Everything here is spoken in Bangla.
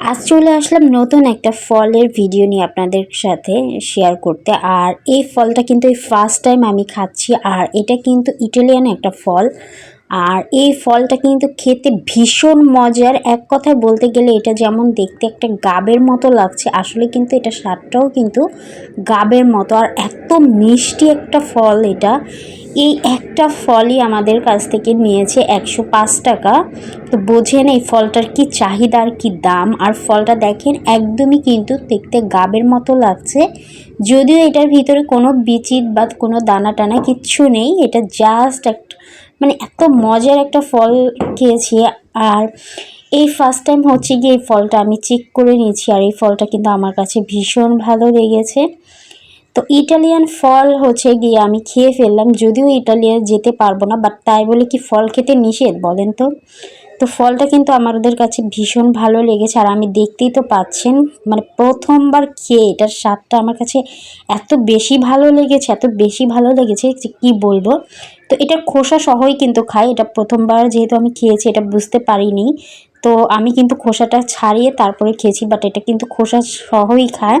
আজ চলে আসলাম নতুন একটা ফলের ভিডিও নিয়ে আপনাদের সাথে শেয়ার করতে। আর এই ফলটা কিন্তু এই ফার্স্ট টাইম আমি খাচ্ছি, আর এটা কিন্তু ইটালিয়ান একটা ফল। আর এই ফলটা কিন্তু খেতে ভীষণ মজার। এক কথায় বলতে গেলে এটা যেমন দেখতে একটা গাবের মতো লাগছে, আসলে কিন্তু এটা স্বাদটাও কিন্তু গাবের মতো। আর এত মিষ্টি একটা ফল এটা। এই একটা ফলই আমাদের কাছ থেকে নিয়েছে একশো পাঁচ টাকা। তো বোঝেন এই ফলটার কি চাহিদা আর কি দাম? আর ফলটা দেখেন একদমই কিন্তু দেখতে গাবের মতো লাগছে। যদিও এটার ভিতরে কোনো বিচিত বা কোনো দানা টানা কিচ্ছু নেই, এটা জাস্ট একটা মানে এত মজার একটা ফল খেয়েছি। আর এই ফার্স্ট টাইম হচ্ছে গিয়ে এই ফলটা আমি চেক করে নিয়েছি, আর এই ফলটা কিন্তু আমার কাছে ভীষণ ভালো লেগেছে। তো ইটালিয়ান ফল হচ্ছে গিয়ে আমি খেয়ে ফেললাম, যদিও ইটালিয়ান যেতে পারব না বাট তাই বলে কি ফল খেতে নিষেধ বলেন তো? তো ফলটা কিন্তু আমাদের কাছে ভীষণ ভালো লেগেছে, আর আমি দেখতেই তো পাচ্ছেন মানে প্রথমবার খেয়ে এটার স্বাদটা আমার কাছে এত বেশি ভালো লেগেছে, এত বেশি ভালো লেগেছে যে কী বলব? তো এটার খোসা সহই কিন্তু খাই, এটা প্রথমবার যেহেতু আমি খেয়েছি, এটা বুঝতে পারিনি, তো আমি কিন্তু খোসাটা ছাড়িয়ে তারপরে খেয়েছি বাট এটা কিন্তু খোসা সহই খায়।